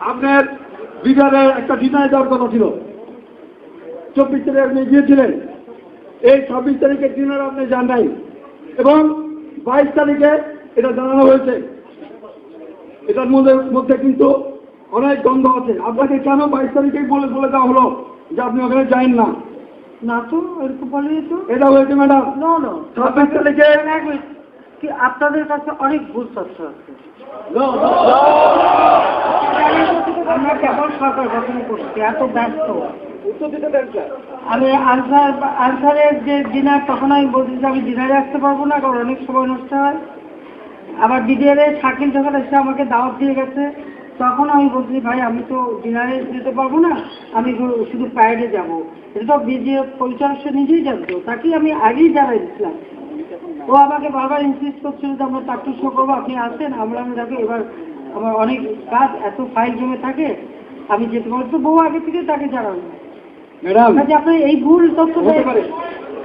আপনার বিহারে একটা ডিনার দেওয়ার কথা ছিল। চব্বিশ তারিখে আপনি গিয়েছিলেন। এই ছাব্বিশ তারিখে ডিনার আপনি যান নাই। এবং বাইশ তারিখে এটা জানানো হয়েছে। এটার মধ্যে মধ্যে কিন্তু অনেক গন্ধ আছে। আপনাকে কেন বাইশ তারিখেই বলে বলে দেওয়া হলো যে আপনি ওখানে যাইন না? না তো এরকম বলেনি তো। এটা হয়েছে ম্যাডাম। না না। ছাব্বিশ তারিখে আপনাদের কাছে অনেক ভুল তথ্য আছে? আমরা কেবল সরকার গঠন করছি এত ব্যস্ত। আমি আনসার আনসারের যে ডিনার তখন আমি বলছি যে আমি ডিনারে আসতে পারব না কারণ অনেক সময় নষ্ট হয়। আবার ডিডিআরে শাকিল যখন এসে আমাকে দাওয়াত দিয়ে গেছে তখন আমি বলছি ভাই আমি তো ডিনারে যেতে পারব না আমি শুধু প্যারেডে যাব। এটা তো বিজে পরিচালক নিজেই জানতো তাকে আমি আগেই জানাই দিচ্ছিলাম ও আমাকে বারবার ইনসিস্ট করছিল যে আমরা চারটে শো করব আপনি আসেন আমরা আমি দেখো এবার আমার অনেক কাজ এত ফাইল জমে থাকে আমি যেতে পারব তো বউ আগে থেকে তাকে জানাব ম্যাডাম। আপনার এই ভুল তথ্য হতে পারে।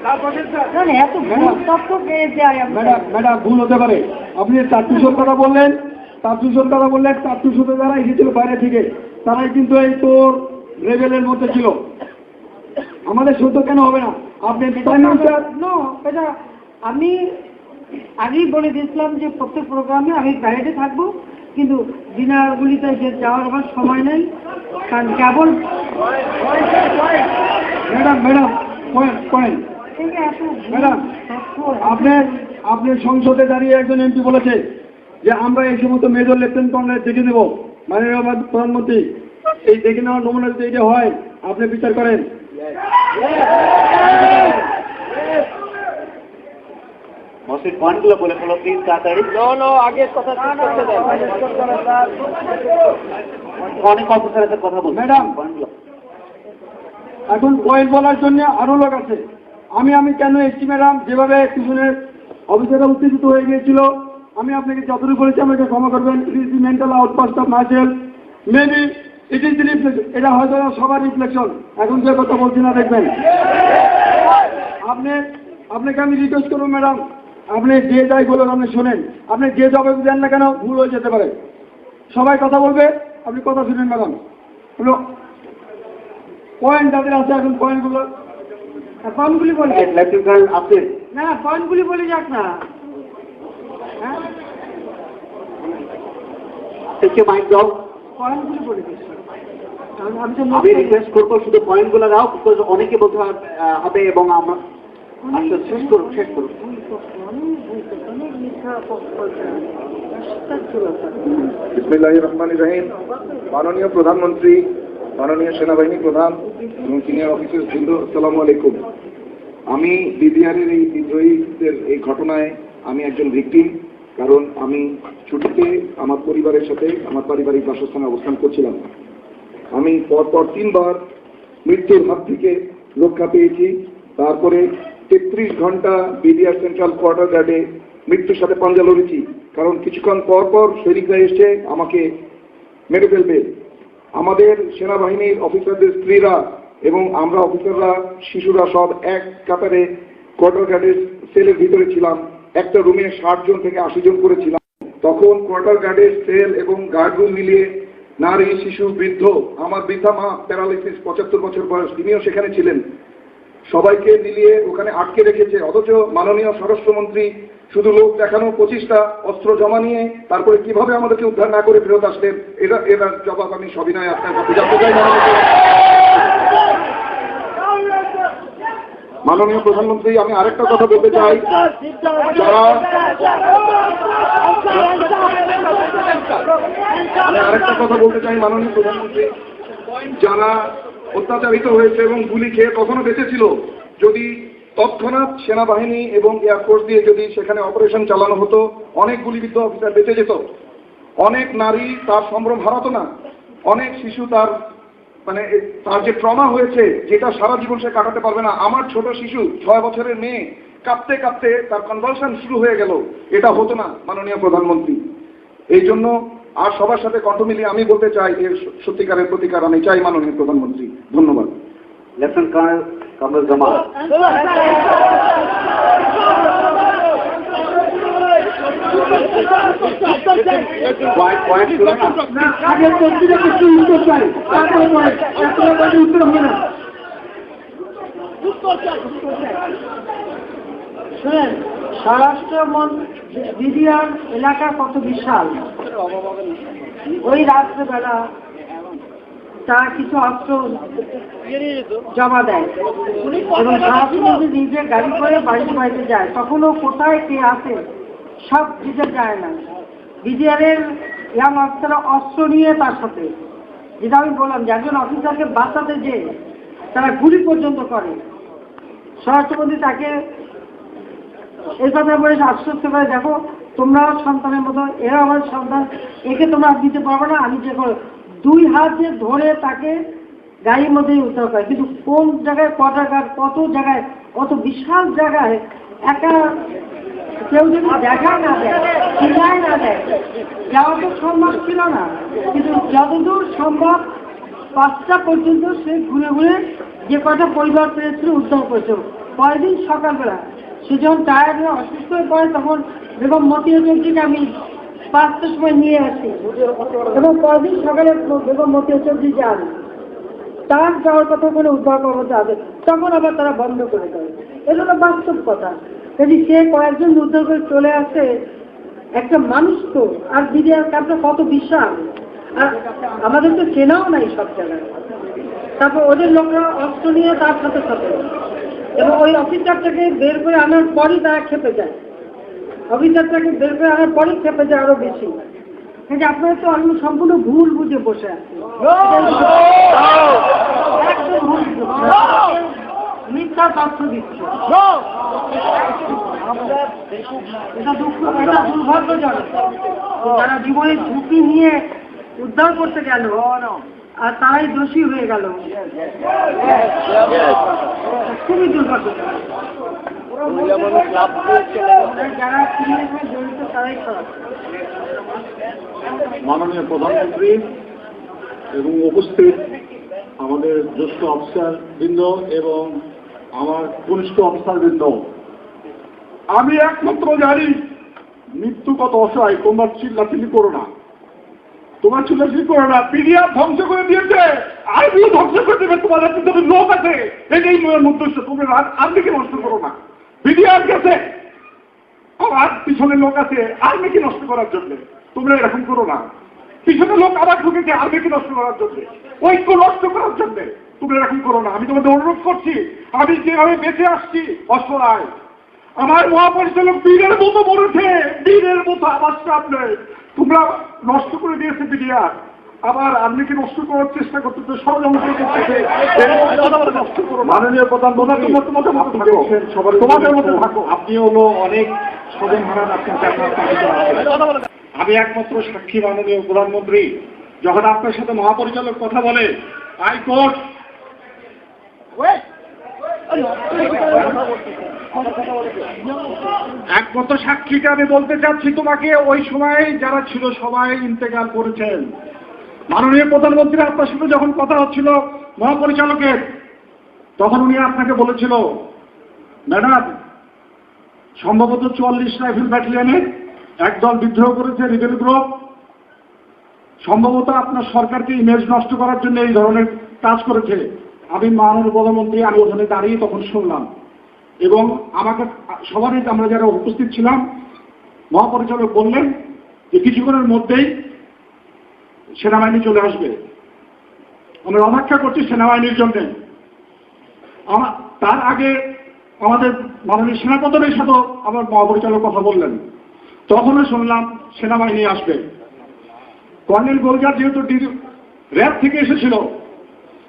তারপরে স্যার। না, না, এত ভুল তথ্য পেয়ে যায় ম্যাডাম ম্যাডাম ভুল হতে পারে। আপনি চারটুশোর কথা বললেন চারটুশোর কথা বললেন চারটুশোতে যারা এসেছিল বাইরে থেকে তারাই কিন্তু এই তোর লেভেলের মধ্যে ছিল। আমাদের সত্য কেন হবে না? আপনি আমি আগেই বলে দিয়েছিলাম যে প্রত্যেক প্রোগ্রামে আমি বাইরে থাকব। কিন্তু ডিনারগুলিতে যে যাওয়ার আমার সময় নেই কারণ কেবল ম্যাডাম ম্যাডাম ম্যাডাম, আপনার আপনার সংসদে দাঁড়িয়ে একজন এমপি বলেছে যে আমরা এই সমস্ত মেজর লেফটেন্ট কর্নেল দেখে দেবো মাননীয় প্রধানমন্ত্রী এই দেখে নেওয়ার নমুনা যদি এটা হয় আপনি বিচার করেন। মসজিদ পয়েন্টগুলো বলে ফেলো প্লিজ তাড়াতাড়ি অনেক অফিসারের সাথে কথা বলব ম্যাডাম। এখন পয়েন্ট বলার জন্য আরও লোক আছে। আমি আমি কেন এসছি ম্যাডাম? যেভাবে পিছনের অফিসাররা উত্তেজিত হয়ে গিয়েছিল আমি আপনাকে যতটুকু বলেছি আমাকে ক্ষমা করবেন। It is the mental outburst of myself maybe it is the reflection এটা হয়তো সবার রিফ্লেকশন এখন যে কথা বলছি না দেখবেন। আপনি আপনাকে আমি রিকোয়েস্ট করব ম্যাডাম। আপনি যে যাই বলুন আপনি শোনেন। আপনি যে জবাব দেন না কেন ভুল হয়ে যেতে পারে। সবাই কথা বলবে আপনি কথা শুনেন ম্যাডাম পয়েন্ট যাদের আছে এখন পয়েন্টগুলো পয়েন্টগুলি বলে আছে। না পয়েন্টগুলি বলে যাক না। মাইক দাও পয়েন্টগুলি বলে আমি রিকোয়েস্ট করব শুধু পয়েন্টগুলো দাও বিকজ অনেকে বলতে হবে এবং আমরা আচ্ছা শেষ করুন শেষ করুন রহমান রহিম মাননীয় প্রধানমন্ত্রী মাননীয় সেনাবাহিনী প্রধান এবং সিনিয়র অফিসার বৃন্দ আসসালামু আলাইকুম আমি বিবিআরের এই বিদ্রোহীদের এই ঘটনায় আমি একজন ভিকটিম কারণ আমি ছুটিতে আমার পরিবারের সাথে আমার পারিবারিক বাসস্থানে অবস্থান করছিলাম। আমি পরপর তিনবার মৃত্যুর হাত থেকে রক্ষা পেয়েছি। তারপরে তেত্রিশ ঘণ্টা বিডিআর সেন্ট্রাল কোয়ার্টার গার্ডে মৃত্যুর সাথে পাঞ্জা লড়েছি। কারণ কিছুক্ষণ পর পর সৈনিকরা এসে আমাকে মেরে ফেলবে। আমাদের সেনাবাহিনীর অফিসারদের স্ত্রীরা এবং আমরা অফিসাররা, শিশুরা সব এক কাতারে কোয়ার্টার গার্ডের সেলের ভিতরে ছিলাম। একটা রুমে ষাট জন থেকে আশি জন করেছিলাম তখন কোয়ার্টার গার্ডের সেল এবং গার্ড রুম মিলিয়ে নারী, শিশু, বৃদ্ধ, আমার বৃদ্ধা মা, প্যারালাইসিস, পঁচাত্তর বছর বয়স, তিনিও সেখানে ছিলেন। সবাইকে মিলিয়ে ওখানে আটকে রেখেছে। অথচ মাননীয় স্বরাষ্ট্রমন্ত্রী শুধু লোক দেখানো পঁচিশটা অস্ত্র জমা নিয়ে তারপরে কীভাবে আমাদেরকে উদ্ধার না করে ফেরত আসলেন এটা এটার জবাব আমি সবিনয় আপনার কাছে জানতে চাই মাননীয় প্রধানমন্ত্রী, আমি আরেকটা কথা বলতে চাই। যারা আমি আরেকটা কথা বলতে চাই, মাননীয় প্রধানমন্ত্রী। যারা অত্যাচারিত হয়েছে এবং গুলি খেয়ে কখনো বেঁচেছিল? যদি তৎক্ষণাৎ সেনাবাহিনী এবং এয়ারফোর্স দিয়ে যদি সেখানে অপারেশন চালানো হতো, অনেক গুলিবিদ্ধ অফিসার বেঁচে যেত। অনেক নারী তার সম্ভ্রম হারাতো না। অনেক শিশু তার মানে তার যে ট্রমা হয়েছে, যেটা সারা জীবন সে কাটাতে পারবে না। আমার ছোট শিশু, ছয় বছরের মেয়ে কাঁপতে কাঁপতে তার কনভালশন শুরু হয়ে গেল। এটা হতো না, মাননীয় প্রধানমন্ত্রী। এই জন্য আর সবার সাথে কণ্ঠ মিলিয়ে আমি বলতে চাই এর সত্যিকারের প্রতিকার আমি চাই মাননীয় প্রধানমন্ত্রী ধন্যবাদ লেফটেন্যান্ট কর্নেল কামরুল না উত্তর চাই উত্তর স্বরাষ্ট্র বিডিআর এলাকা কত বিশাল। ওই রাত্রেবেলা তারা কিছু অস্ত্র জমা দেয়। এবং স্বরাষ্ট্রমন্ত্রী নিজে গাড়ি করে বাড়িতে বাড়িতে যায়, তখনও কোথায় কে আসে সব দিতে যায় না। বিডিআরের ইয়াং অফিসাররা অস্ত্র নিয়ে তার সাথে। যেটা আমি বললাম যে একজন অফিসারকে বাঁচাতে যে তারা গুলি পর্যন্ত করে। স্বরাষ্ট্রমন্ত্রী তাকে এই কথা বলে আশ্বস্ত করে, দেখো তোমরাও সন্তানের মতো, এরা আমার সন্তান, একে তোমরা দিতে পারবে না। আমি যে দুই হাত ধরে তাকে গাড়ির মধ্যেই উদ্ধার করে। কিন্তু কোন জায়গায় ক জায়গায় কত জায়গায়, কত বিশাল জায়গায়, একা কেউ যদি দেখা না দেয় চিনায় না দেয়, যাওয়া তো সম্ভব ছিল না। কিন্তু যতদূর সম্ভব, পাঁচটা পর্যন্ত সে ঘুরে ঘুরে যে কটা পরিবার পেয়েছিল, উদ্ধার করেছিল। পরের দিন সকালবেলা সে যখন টায়ার্ড হয়ে অসুস্থ হয়ে পড়ে, তখন বেগম মতিউদ্দিনকে আমি পাঁচটার সময় নিয়ে আসি। এবং পরদিন দিন সকালে বেগম মতিউদ্দিন যান। তার যাওয়ার কথা কোনো উদ্ধার কর্মতে আছে তখন আবার তারা বন্ধ করে দেয়। এটা হলো বাস্তব কথা। যদি সে কয়েকজন উদ্ধার করে চলে আসে, একটা মানুষ তো, আর দিদি কাপটা কত বিশাল। আর আমাদের তো চেনাও নাই সব জায়গায়। তারপর ওদের লোকরা অস্ত্র নিয়ে তার সাথে সাথে এবং ওই অফিসারটাকে বের করে আনার পরই তারা খেপে যায়। অফিসারটাকে বের করে আনার পরই খেপে যায় আরও বেশি। কিন্তু আপনারা তো আমি সম্পূর্ণ ভুল বুঝে বসে আছেন। আছেন। মিথ্যা তথ্য দিচ্ছে। এটা দুঃখ এটা দুর্ভাগ্যজনক। তারা জীবনের ঝুঁকি নিয়ে উদ্ধার করতে গেল আর তারাই দোষী হয়ে গেল। খুবই মাননীয় প্রধানমন্ত্রী এবং উপস্থিত আমাদের জ্যেষ্ঠ অফিসার বৃন্দ এবং আমার কনিষ্ঠ অফিসার বৃন্দ আমি একমাত্র জানি, মৃত্যু কত অসহায়, তোমরা চিল্লাচিল্লি করো না। তোমার চিল্লাচিল্লি করো না পিডিআর ধ্বংস করে দিয়েছে। আর্মিও ধ্বংস করে দেবে, তোমাদের ভিতরে লোক আছে। এটাই মনের উদ্দেশ্য, তোমরা আর্মিকে নষ্ট করো না। পিডিআর গেছে। আমার পিছনে লোক আছে আর্মিকে নষ্ট করার জন্য। তোমরা এরকম করো না। পিছনে লোক আবার ঢুকেছে আর্মিকে নষ্ট করার জন্য। ঐক্য নষ্ট করার জন্য। তোমরা এরকম করো না। আমি তোমাদের অনুরোধ করছি, আমি যেভাবে বেঁচে আসছি, অসহায়। আমার মহাপরিচালক বীরের মতো মরেছে। বীরের মতো আওয়াজ আপনি তোমরা নষ্ট করে দিয়েছে বিডিআর আবার আর্মিকে নষ্ট করার চেষ্টা করতেছে ষড়যন্ত্র করতেছে। মাননীয় প্রধানমন্ত্রী তোমাদের মতো মতো আপনি থাকো তোমাদের মতো থাকো। আপনি হলো অনেক হারান আপনার। আমি একমাত্র সাক্ষী মাননীয় প্রধানমন্ত্রী। যখন আপনার সাথে মহাপরিচালক কথা বলে হাইকোর্ট একমাত্র সাক্ষীকে আমি বলতে চাচ্ছি তোমাকে, ওই সময় যারা ছিল সবাই ইন্তেকাল করেছেন। মাননীয় প্রধানমন্ত্রী আপনার সাথে যখন কথা হচ্ছিল, মহাপরিচালকের, তখন উনি আপনাকে বলেছিল, ম্যাডাম, সম্ভবত চুয়াল্লিশ রাইফেল ব্যাটালিয়নে একদল বিদ্রোহ করেছে রিবেল গ্রুপ। সম্ভবত আপনার সরকারকে ইমেজ নষ্ট করার জন্য এই ধরনের কাজ করেছে। আমি মাননীয় প্রধানমন্ত্রী, আমি ওখানে দাঁড়িয়ে তখন শুনলাম। এবং আমাকে সবারই আমরা যারা উপস্থিত ছিলাম, মহাপরিচালক বললেন যে কিছুক্ষণের মধ্যেই সেনাবাহিনী চলে আসবে। আমরা অপেক্ষা করছি সেনাবাহিনীর জন্য। তার আগে আমাদের মাননীয় সেনাপ্রধানের সাথেও আমার মহাপরিচালক কথা বললেন। তখনও শুনলাম সেনাবাহিনী আসবে। কর্নেল গোলজার যেহেতু র্যাব থেকে এসেছিল,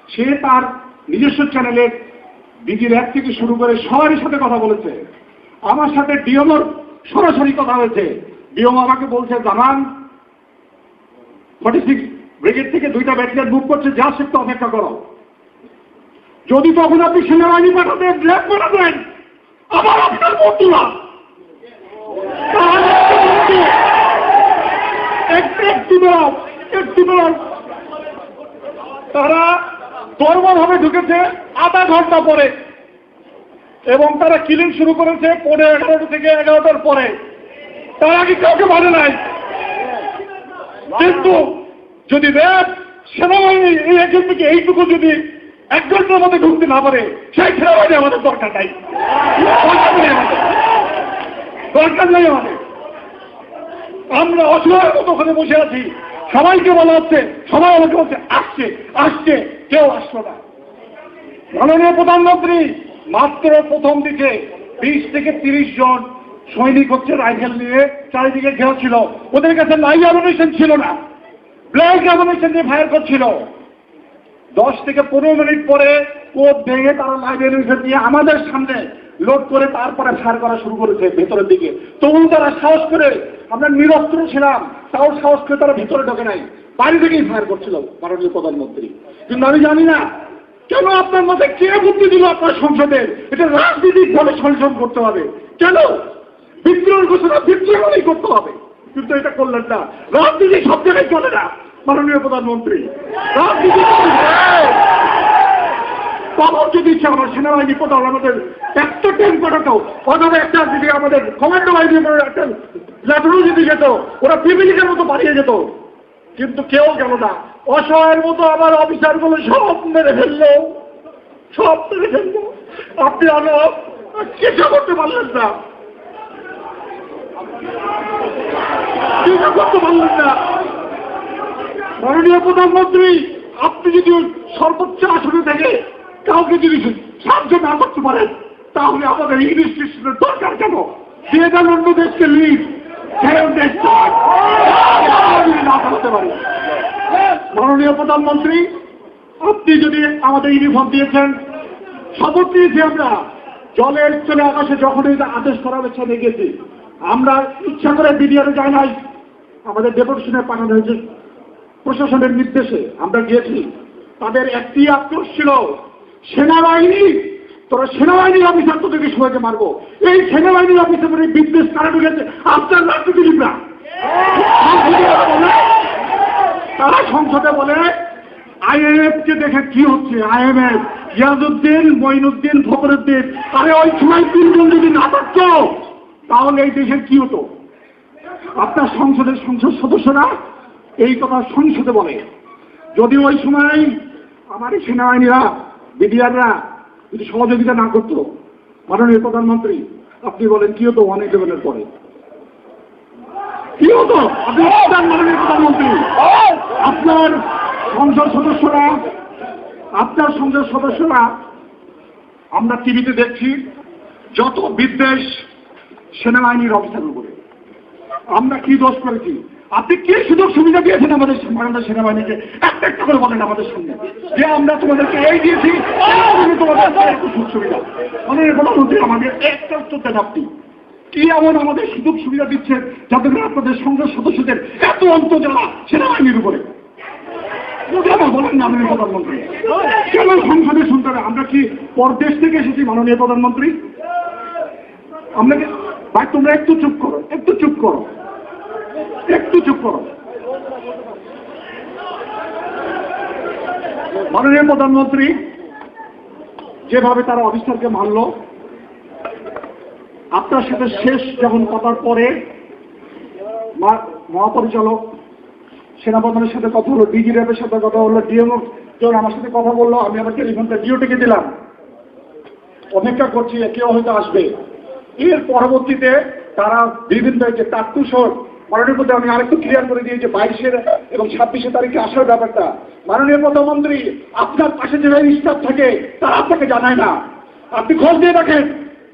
সে তার নিজস্ব চ্যানেলে ডিজি র্যাব থেকে শুরু করে সবারই সাথে কথা বলেছে। আমার সাথে ডিওমর সরাসরি কথা হয়েছে ডিওম আমাকে বলছে, জানান ফর্টি সিক্স ব্রিগেড থেকে দুইটা ব্যাটালিয়ান মুভ করছে, যা একটু অপেক্ষা করো। যদি তখন আপনি সেনাবাহিনী পাঠাতেন র্যাব পাঠাতেন আবার আপনার বন্ধুরা তারা দরবারভাবে ঢুকেছে আধা ঘণ্টা পরে। এবং তারা কিলিং শুরু করেছে পনেরো এগারোটা থেকে এগারোটার পরে। তার আগে কাউকে মানে নাই। কিন্তু যদি দেব সেনাবাহিনী, এই থেকে এইটুকু যদি এক ঘণ্টার মধ্যে ঢুকতে না পারে, সেই সেনাবাহিনী আমাদের দরকার নাই। দরকার নেই আমাদের। আমরা অসহায়ের মতো ওখানে বসে আছি। সবাইকে বলা হচ্ছে, সবাই আমাকে বলছে, আসছে আসছে। কেউ আসলো না। মাননীয় প্রধানমন্ত্রী, মাত্র প্রথম দিকে বিশ থেকে তিরিশ জন সৈনিক হচ্ছে রাইফেল নিয়ে চারিদিকে ঘেরা ছিল। ওদের কাছে নাই অ্যামুনেশন ছিল না। ব্ল্যাক অ্যামুনেশন দিয়ে ফায়ার করছিল। দশ থেকে পনেরো মিনিট পরে কোপ ভেঙে তারা লাইভ অ্যামুনেশন দিয়ে আমাদের সামনে লোড করে তারপরে ফায়ার করা শুরু করেছে ভেতরের দিকে। তবু তারা সাহস করে আমরা নিরস্ত্র ছিলাম, তাও সাহস করে তারা ভেতরে ঢোকে নাই। বাড়ি থেকেই ফায়ার করছিল মাননীয় প্রধানমন্ত্রী। কিন্তু আমি জানি না কেন আপনার মাথায় কে বুদ্ধি দিল আপনার সংসদে? এটা রাজনীতিক ভাবে সংশোধন করতে হবে। কেন? বিদ্রোহের ঘোষণা বিদ্রোহই করতে হবে। কিন্তু এটা করলেন না। রাজনীতি সব জায়গায় চলে না, মাননীয় প্রধানমন্ত্রী। রাজনীতি বাবার যদি ইচ্ছা আমার সেনাবাহিনী কোথাও আমাদের। একটা ট্রেন পাঠাতো অথবা একটা যদি আমাদের কমান্ডো বাহিনী একটা ল্যাটনও যদি যেত, ওরা পিপিলিকের মতো পালিয়ে যেত। কিন্তু কেউ গেল না। অসহায়ের মতো আমার অফিসারগুলো সব মেরে ফেলল। সব মেরে ফেলল। আপনি আলো কিছু করতে পারলেন না। কিছু করতে পারলেন না। মাননীয় প্রধানমন্ত্রী, আপনি যদি সর্বোচ্চ আসনে থেকে কাউকে যদি সাহায্য না করতে পারেন তাহলে আমাদের ইংলিশ স্টেশনের দরকার কেন? যে যান অন্য দেশকে লিড মাননীয় প্রধানমন্ত্রী, আপনি যদি আমাদের ইউনিফর্ম দিয়েছেন, শপথ নিয়েছি আমরা। জলের চলে আকাশে যখনই আদেশ করা হয়েছে গেছি। আমরা ইচ্ছা করে বিডিআরে যাই নাই। আমাদের ডেপুটেশনে পাঠানো হয়েছে প্রশাসনের নির্দেশে। আমরা গিয়েছি। তাদের একটি আক্রোশ ছিল সেনাবাহিনী, তোরা সেনাবাহিনীর অফিসার তোদেরকে সবাইকে মারবো। এই সেনাবাহিনী অফিসারের বিদ্বেষ কারা ঢুকেছে? আপনার রাজনীতিবিদরা তারা সংসদে বলে আইএমএফ কে দেখে কি হচ্ছে? আইএমএফ ইয়াজউদ্দিন মঈনুদ্দিন, ফখরুদ্দিন, আরে ওই সময় তিনজন যদি না থাকতো, তাহলে এই দেশের কি হতো? আপনার সংসদের সংসদ সদস্যরা এই কথা সংসদে বলে। যদি ওই সময় আমার সেনাবাহিনীরা বিডিআররা যদি সহযোগিতা না করতো, মাননীয় প্রধানমন্ত্রী, আপনি বলেন কি হতো ওয়ান ইলেভেনের পরে? কি হতো মাননীয় প্রধানমন্ত্রী। আপনার সংসদ সদস্যরা, আপনার সংসদ সদস্যরা, আমরা টিভিতে দেখছি, যত বিদ্বেষ সেনাবাহিনীর অফিসারের উপরে। আমরা কি দোষ করেছি? আপনি কি সুযোগ সুবিধা দিয়েছেন আমাদের আমাদের সেনাবাহিনীকে? একটা একটা করে বলেন আমাদের সঙ্গে। যে আমরা তোমাদেরকে এই দিয়েছি তোমাদের সুযোগ সুবিধা। মানে প্রধানমন্ত্রী আমাদের একটা উত্তর দেন আপনি। কি এমন আমাদের সুযোগ সুবিধা দিচ্ছেন যাতে করে আপনাদের সংসদ সদস্যদের এত অন্তর্জালা সেনাবাহিনীর উপরে? বলেন প্রধানমন্ত্রী। কেন সংসদে শুনতে হবে? আমরা কি পরদেশ থেকে এসেছি, মাননীয় প্রধানমন্ত্রী? আমরা ভাই, তোমরা একটু চুপ করো, একটু চুপ করো। একটু চুপ করো। মাননীয় প্রধানমন্ত্রী যেভাবে তারা অফিসারকে মানলো আপনার সাথে শেষ যখন কথার পরে মহাপরিচালক সেনাপ্রধানের সাথে কথা হলো ডিজি র্যাবের সাথে কথা হলো ডিএমও যখন আমার সাথে কথা বলল, আমি আমার টেলিফোনটা জিওটিকে দিলাম। অপেক্ষা করছি কেউ হয়তো আসবে। এর পরবর্তীতে তারা বিভিন্ন যে টাট্টুসর মাননীয় প্রধান আমি আরেকটু ক্লিয়ার করে দিয়েছি বাইশের এবং ছাব্বিশে তারিখে আসার ব্যাপারটা। মাননীয় প্রধানমন্ত্রী, আপনার পাশে যে স্টাফ থাকে, তারা আপনাকে জানায় না। আপনি খোঁজ দিয়ে রাখেন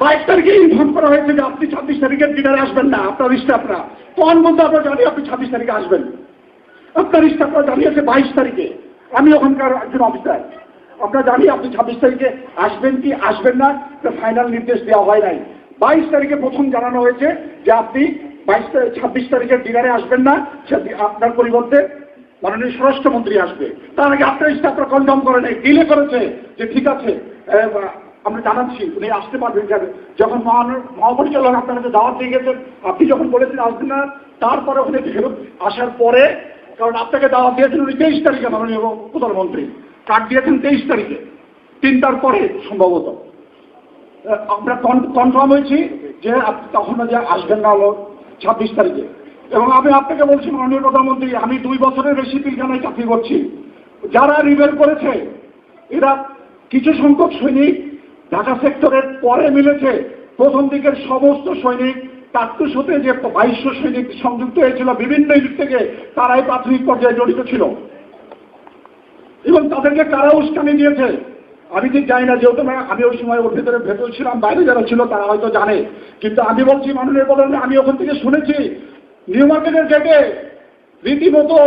বাইশ তারিখে ইনফর্ম করা হয়েছে যে আপনি ছাব্বিশ তারিখের ডিনারে আসবেন না, আপনার স্টাফরা তখন মধ্যে আমরা জানি আপনি ছাব্বিশ তারিখে আসবেন? আপনার স্টাফরা জানিয়েছে বাইশ তারিখে। আমি ওখানকার একজন অফিসার আমরা জানি আপনি ছাব্বিশ তারিখে আসবেন কি আসবেন না ফাইনাল নির্দেশ দেওয়া হয় নাই। বাইশ তারিখে প্রথম জানানো হয়েছে যে আপনি বাইশ ছাব্বিশ তারিখের ডিনারে আসবেন না আপনার পরিবর্তে মাননীয় স্বরাষ্ট্রমন্ত্রী আসবে। তার আগে আপনার স্টাফরা কন্ডম করে নেই ডিলে করেছে যে ঠিক আছে আমরা জানাচ্ছি, উনি আসতে পারবেন যাবে যখন মহাপরিচালক আপনার কাছে দাওয়াত দিয়ে গেছেন, আপনি যখন বলেছেন আসবেন না, তারপরে ওখানে ফেরত আসার পরে, কারণ আপনাকে দাওয়াত দিয়েছেন উনি তেইশ তারিখে, মাননীয় প্রধানমন্ত্রী। কার্ড দিয়েছেন তেইশ তারিখে, তিনটার পরে সম্ভবত। আমরা কনফার্ম হয়েছি যে তখন যে আসবেন না ছাব্বিশ তারিখে। এবং আমি আপনাকে বলছি, মাননীয় প্রধানমন্ত্রী, আমি দুই বছরের বেশি পিলখানায় চাকরি করছি। যারা রিবেল করেছে, এরা কিছু সংখ্যক সৈনিক ঢাকা সেক্টরের পরে মিলেছে। প্রথম দিকের সমস্ত সৈনিক কাট্টুস হতে যে বাইশশো সৈনিক সংযুক্ত হয়েছিল, বিভিন্ন দিক থেকে তারাই প্রাথমিক পর্যায়ে জড়িত ছিল। এবং তাদেরকে কারা উস্কানি দিয়েছে? আমি ঠিক জানি না যেহেতু আমি ওই সময় ওর ভেতরে ভেতর ছিলাম, বাইরে যারা ছিল তারা হয়তো জানে। কিন্তু আমি বলছি মাননীয় প্রধান আমি ওখান থেকে শুনেছি, নিউ মার্কেটের গেটে রীতিমতো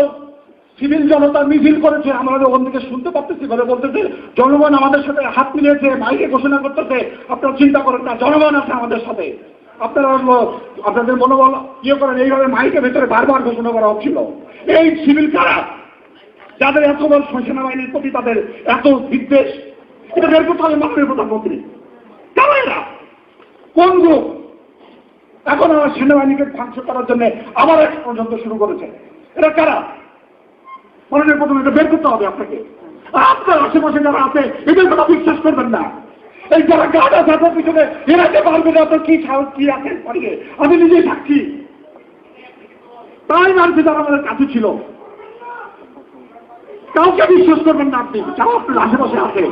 সিভিল জনতা মিছিল করেছে, আমরা ওখান থেকে শুনতে পারতেছি, বলে বলতেছে, জনগণ আমাদের সাথে হাত মিলিয়েছে, মাইকে ঘোষণা করতেছে, আপনারা চিন্তা করেন না, জনগণ আছে আমাদের সাথে। আপনারা আপনাদের মনোবল ইয়ে করেন, এইভাবে মাইকের ভেতরে বারবার ঘোষণা করা হচ্ছিল। এই সিভিল কারা? যাদের এত বড় সেনাবাহিনীর প্রতি তাদের এত বিদ্বেষ এটা বের করতে হবে মাননীয় প্রধানমন্ত্রী। কেন এখন আমার সেনাবাহিনীকে ধ্বংস করার জন্য আবার এক পর্যন্ত শুরু করেছে। এটা কারা? মাননীয় এটা বের করতে হবে আপনাকে। আপনার আশেপাশে যারা আছে, এদের কথা বিশ্বাস করবেন না। এই যারা গাড়া যাদের পিছনে এরা যে পারবে না, আপনার কি সাহস, কি আছে? পারিয়ে আমি নিজেই সাক্ষী। তাই মানছে যারা আমাদের কাছে ছিল। কাউকে বিশ্বাস করবেন না আপনি, যারা আপনার আশেপাশে আছে।